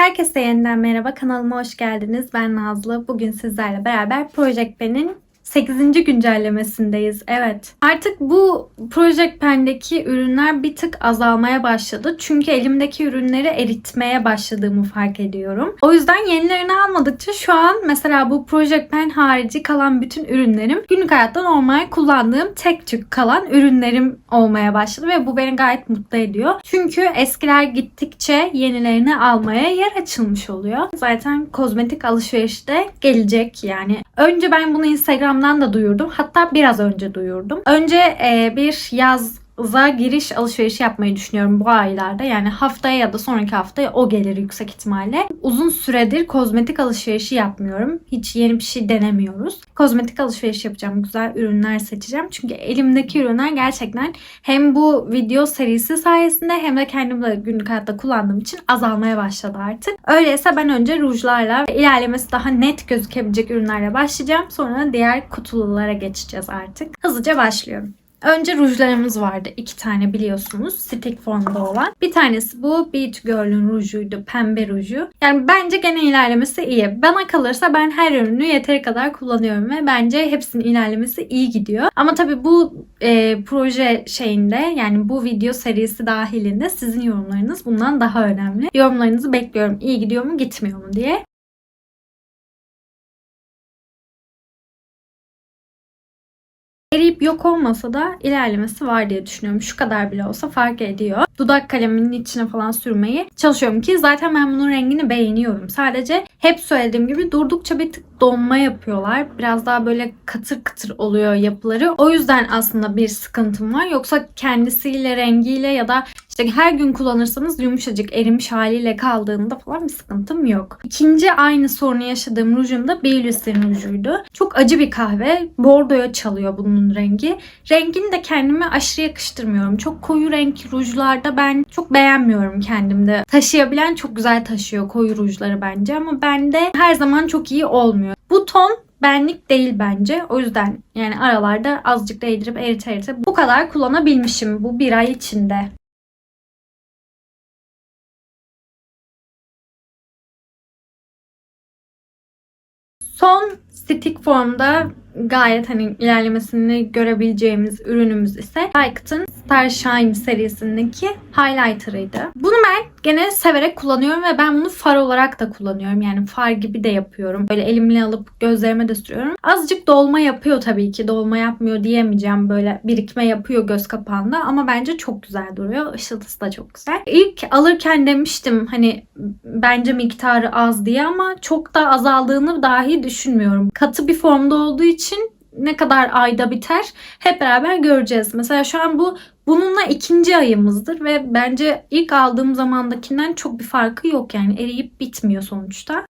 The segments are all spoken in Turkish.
Herkese yeniden merhaba. Kanalıma hoş geldiniz. Ben Nazlı. Bugün sizlerle beraber Project Pen'in 8. güncellemesindeyiz. Evet. Artık bu Project Pen'deki ürünler bir tık azalmaya başladı. Çünkü elimdeki ürünleri eritmeye başladığımı fark ediyorum. O yüzden yenilerini almadıkça şu an mesela bu Project Pen harici kalan bütün ürünlerim günlük hayatta normal kullandığım tek tük kalan ürünlerim olmaya başladı ve bu beni gayet mutlu ediyor. Çünkü eskiler gittikçe yenilerini almaya yer açılmış oluyor. Zaten kozmetik alışverişte gelecek yani. Önce ben bunu Instagram'dan da duyurdum. Hatta biraz önce duyurdum. Önce e, bir yaz za giriş alışverişi yapmayı düşünüyorum bu aylarda. Yani haftaya ya da sonraki haftaya o gelir yüksek ihtimalle. Uzun süredir kozmetik alışverişi yapmıyorum. Hiç yeni bir şey denemiyoruz. Kozmetik alışveriş yapacağım. Güzel ürünler seçeceğim. Çünkü elimdeki ürünler gerçekten hem bu video serisi sayesinde hem de kendim de günlük hayatta kullandığım için azalmaya başladı artık. Öyleyse ben önce rujlarla ilerlemesi daha net gözükebilecek ürünlerle başlayacağım. Sonra diğer kutululara geçeceğiz artık. Hızlıca başlıyorum. Önce rujlarımız vardı. iki tane biliyorsunuz. Stick formda olan. Bir tanesi bu Beat Girl'ün rujuydu. Pembe ruju. Yani bence gene ilerlemesi iyi. Bana kalırsa ben her ürünü yeteri kadar kullanıyorum ve bence hepsinin ilerlemesi iyi gidiyor. Ama tabii bu e, proje şeyinde yani bu video serisi dahilinde sizin yorumlarınız bundan daha önemli. Yorumlarınızı bekliyorum. İyi gidiyor mu gitmiyor mu diye. Eriyip yok olmasa da ilerlemesi var diye düşünüyorum. Şu kadar bile olsa fark ediyor. Dudak kaleminin içine falan sürmeyi çalışıyorum ki zaten ben bunun rengini beğeniyorum. Sadece hep söylediğim gibi durdukça bir tık donma yapıyorlar. Biraz daha böyle katır katır oluyor yapıları. O yüzden aslında bir sıkıntım var. Yoksa kendisiyle, rengiyle ya da işte her gün kullanırsanız yumuşacık erimiş haliyle kaldığında falan bir sıkıntım yok. İkinci aynı sorunu yaşadığım rujum da Baileys'in rujuydu. Çok acı bir kahve. Bordoya çalıyor bunun rengi. Rengini de kendime aşırı yakıştırmıyorum. Çok koyu renk rujlarda ben çok beğenmiyorum kendimde. Taşıyabilen çok güzel taşıyor koyu rujları bence ama bende her zaman çok iyi olmuyor. Bu ton benlik değil bence. O yüzden yani aralarda azıcık değdirip erite erite bu kadar kullanabilmişim bu bir ay içinde. Son stick formda gayet hani ilerlemesini görebileceğimiz ürünümüz ise Lyct'ın Star Shine serisindeki highlighter'ıydı. Bunu ben gene severek kullanıyorum ve ben bunu far olarak da kullanıyorum. Yani far gibi de yapıyorum. Böyle elimle alıp gözlerime de sürüyorum. Azıcık dolma yapıyor tabii ki. Dolma yapmıyor diyemeyeceğim. Böyle birikme yapıyor göz kapağında ama bence çok güzel duruyor. Işıltısı da çok güzel. İlk alırken demiştim hani bence miktarı az diye ama çok da azaldığını dahi düşünmüyorum. Katı bir formda olduğu için ne kadar ayda biter hep beraber göreceğiz. Mesela şu an bu bununla ikinci ayımızdır ve bence ilk aldığım zamandakinden çok bir farkı yok yani eriyip bitmiyor sonuçta.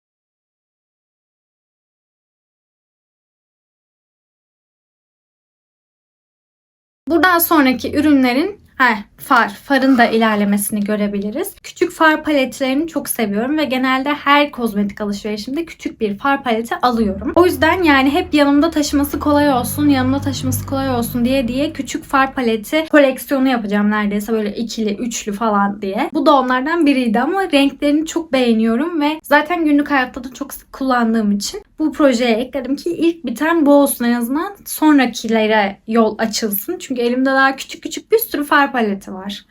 Buradan sonraki ürünlerin Heh, far. Farın da ilerlemesini görebiliriz. Küçük far paletlerini çok seviyorum ve genelde her kozmetik alışverişimde küçük bir far paleti alıyorum. O yüzden yani hep yanımda taşıması kolay olsun, yanımda taşıması kolay olsun diye diye küçük far paleti koleksiyonu yapacağım neredeyse böyle ikili, üçlü falan diye. Bu da onlardan biriydi ama renklerini çok beğeniyorum ve zaten günlük hayatta da çok sık kullandığım için bu projeye ekledim ki ilk biten bu olsun en azından sonrakilere yol açılsın. Çünkü elimde daha küçük küçük bir sürü far paleti var.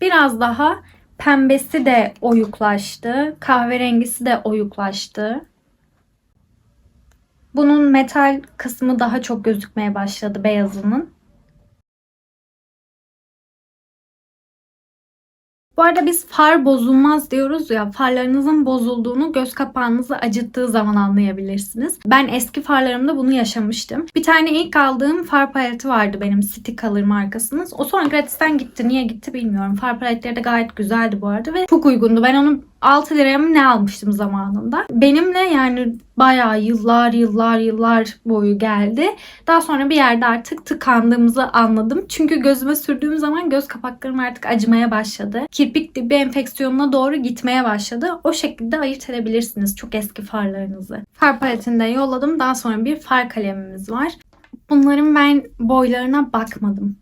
Biraz daha pembesi de oyuklaştı. Kahverengisi de oyuklaştı. Bunun metal kısmı daha çok gözükmeye başladı beyazının. Bu arada biz far bozulmaz diyoruz ya farlarınızın bozulduğunu göz kapağınızı acıttığı zaman anlayabilirsiniz. Ben eski farlarımda bunu yaşamıştım. Bir tane ilk aldığım far paleti vardı benim City Color markasının. O sonra gratisten gitti. Niye gitti bilmiyorum. Far paletleri de gayet güzeldi bu arada ve çok uygundu. Ben onu 6 liraya mı ne almıştım zamanında. Benimle yani bayağı yıllar yıllar yıllar boyu geldi. Daha sonra bir yerde artık tıkandığımızı anladım. Çünkü gözüme sürdüğüm zaman göz kapaklarım artık acımaya başladı. Kirpik dibi enfeksiyonuna doğru gitmeye başladı. O şekilde ayırt edebilirsiniz çok eski farlarınızı. Far paletinde yolladım. Daha sonra bir far kalemimiz var. Bunların ben boylarına bakmadım.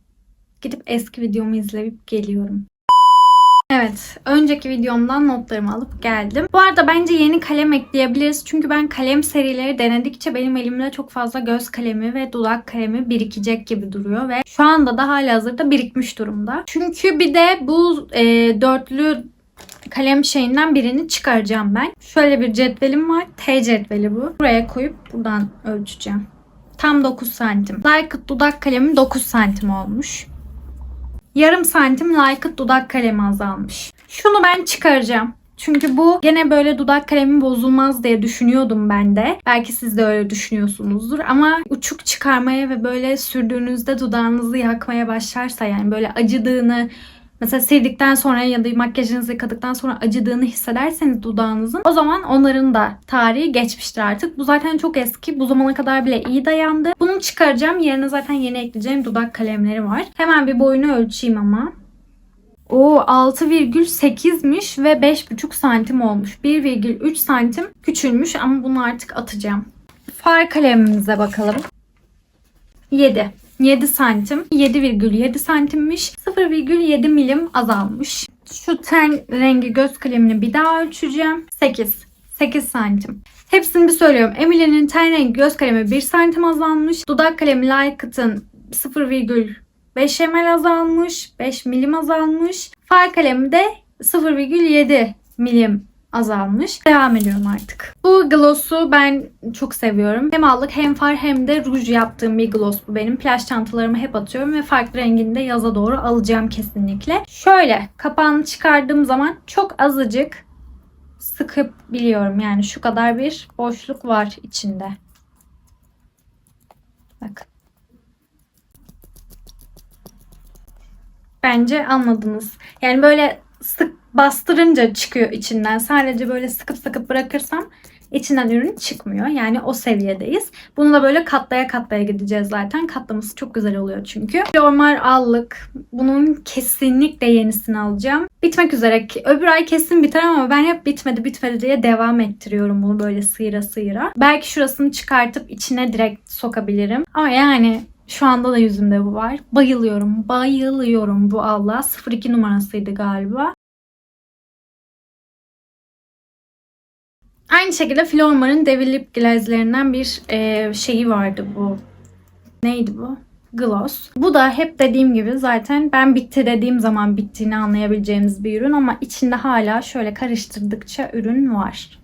Gidip eski videomu izleyip geliyorum. Evet, önceki videomdan notlarımı alıp geldim. Bu arada bence yeni kalem ekleyebiliriz. Çünkü ben kalem serileri denedikçe benim elimde çok fazla göz kalemi ve dudak kalemi birikecek gibi duruyor. Ve şu anda da hala hazırda birikmiş durumda. Çünkü bir de bu e, dörtlü kalem şeyinden birini çıkaracağım ben. Şöyle bir cetvelim var. T cetveli bu. Buraya koyup buradan ölçeceğim. Tam 9 santim. Lycra dudak kalemim 9 santim olmuş. Yarım santim Lycra dudak kalemi azalmış. Şunu ben çıkaracağım. Çünkü bu gene böyle dudak kalemi bozulmaz diye düşünüyordum ben de. Belki siz de öyle düşünüyorsunuzdur ama uçuk çıkarmaya ve böyle sürdüğünüzde dudağınızı yakmaya başlarsa yani böyle acıdığını Mesela sildikten sonra ya da makyajınızı yıkadıktan sonra acıdığını hissederseniz dudağınızın o zaman onların da tarihi geçmiştir artık. Bu zaten çok eski. Bu zamana kadar bile iyi dayandı. Bunu çıkaracağım. Yerine zaten yeni ekleyeceğim dudak kalemleri var. Hemen bir boyunu ölçeyim ama. O 6,8'miş ve 5,5 santim olmuş. 1,3 santim küçülmüş ama bunu artık atacağım. Far kalemimize bakalım. 7. 7 santim. 7,7 santimmiş. 0,7 milim azalmış. Şu ten rengi göz kalemini bir daha ölçeceğim. 8. 8 santim. Hepsini bir söylüyorum. Emily'nin ten rengi göz kalemi 1 santim azalmış. Dudak kalemi Lycat'ın 0,5 ml azalmış. 5 milim azalmış. Far kalemi de 0,7 milim azalmış. Devam ediyorum artık. Bu gloss'u ben çok seviyorum. Hem allık hem far hem de ruj yaptığım bir gloss bu benim. Plaj çantalarımı hep atıyorum ve farklı renginde yaza doğru alacağım kesinlikle. Şöyle kapağını çıkardığım zaman çok azıcık sıkıp biliyorum. Yani şu kadar bir boşluk var içinde. Bakın. Bence anladınız. Yani böyle bastırınca çıkıyor içinden. Sadece böyle sıkıp sıkıp bırakırsam içinden ürün çıkmıyor. Yani o seviyedeyiz. Bunu da böyle katlaya katlaya gideceğiz zaten. Katlaması çok güzel oluyor çünkü. Normal allık. Bunun kesinlikle yenisini alacağım. Bitmek üzere. Öbür ay kesin biter ama ben hep bitmedi bitmedi diye devam ettiriyorum bunu böyle sıyıra sıyıra. Belki şurasını çıkartıp içine direkt sokabilirim. Ama yani şu anda da yüzümde bu var. Bayılıyorum. Bayılıyorum bu Allah. 02 numarasıydı galiba. Aynı şekilde Flormar'ın Devil Lip Glaz'lerinden bir e, şeyi vardı bu. Neydi bu? Gloss. Bu da hep dediğim gibi zaten ben bitti dediğim zaman bittiğini anlayabileceğimiz bir ürün ama içinde hala şöyle karıştırdıkça ürün var.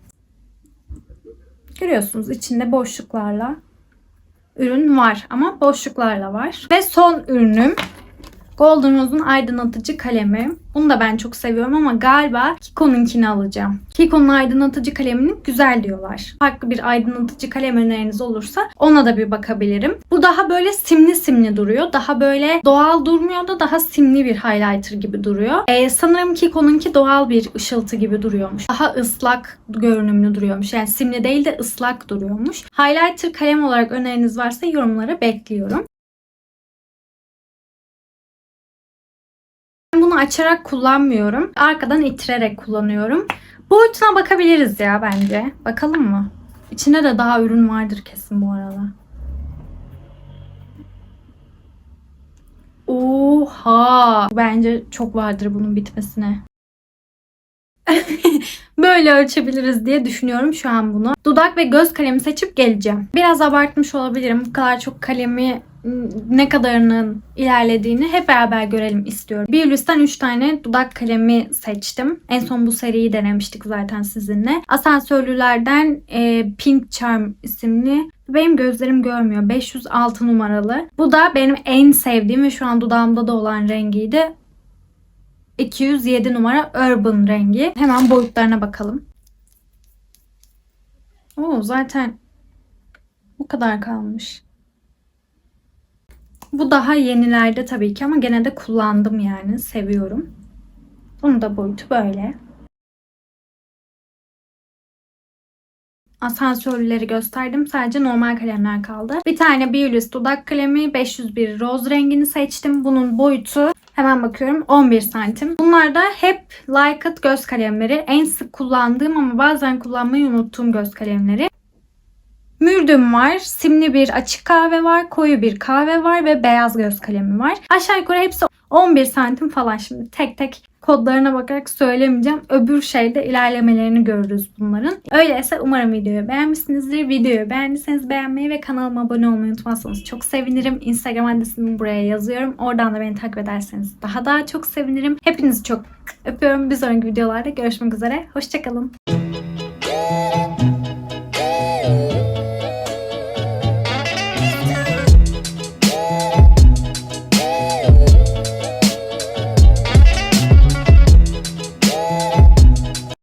Görüyorsunuz içinde boşluklarla ürün var ama boşluklarla var. Ve son ürünüm Golden Rose'un aydınlatıcı kalemi. Bunu da ben çok seviyorum ama galiba Kiko'nunkini alacağım. Kiko'nun aydınlatıcı kalemini güzel diyorlar. Farklı bir aydınlatıcı kalem öneriniz olursa ona da bir bakabilirim. Bu daha böyle simli simli duruyor. Daha böyle doğal durmuyor da daha simli bir highlighter gibi duruyor. Ee, sanırım Kiko'nunki doğal bir ışıltı gibi duruyormuş. Daha ıslak görünümlü duruyormuş. Yani simli değil de ıslak duruyormuş. Highlighter kalem olarak öneriniz varsa yorumlara bekliyorum. Bunu açarak kullanmıyorum. Arkadan itirerek kullanıyorum. Boyutuna bakabiliriz ya bence. Bakalım mı? İçinde de daha ürün vardır kesin bu arada. Oha! Bence çok vardır bunun bitmesine. Böyle ölçebiliriz diye düşünüyorum şu an bunu. Dudak ve göz kalemi seçip geleceğim. Biraz abartmış olabilirim. Bu kadar çok kalemi ne kadarının ilerlediğini hep beraber görelim istiyorum. Biolis'ten 3 tane dudak kalemi seçtim. En son bu seriyi denemiştik zaten sizinle. Asansörlülerden e, Pink Charm isimli benim gözlerim görmüyor. 506 numaralı. Bu da benim en sevdiğim ve şu an dudağımda da olan rengiydi. 207 numara Urban rengi. Hemen boyutlarına bakalım. Oo, zaten bu kadar kalmış. Bu daha yenilerde tabii ki ama gene de kullandım yani. Seviyorum. Bunun da boyutu böyle. asansörleri gösterdim. Sadece normal kalemler kaldı. Bir tane Biolis dudak kalemi 501 roz rengini seçtim. Bunun boyutu hemen bakıyorum 11 santim. Bunlar da hep Lycat göz kalemleri. En sık kullandığım ama bazen kullanmayı unuttuğum göz kalemleri. Mürdüm var, simli bir açık kahve var, koyu bir kahve var ve beyaz göz kalemi var. Aşağı yukarı hepsi 11 santim falan şimdi tek tek kodlarına bakarak söylemeyeceğim. Öbür şeyde ilerlemelerini görürüz bunların. Öyleyse umarım videoyu beğenmişsinizdir. Videoyu beğendiyseniz beğenmeyi ve kanalıma abone olmayı unutmazsanız çok sevinirim. Instagram adresimi buraya yazıyorum. Oradan da beni takip ederseniz daha daha çok sevinirim. Hepinizi çok öpüyorum. Bir sonraki videolarda görüşmek üzere. Hoşçakalın.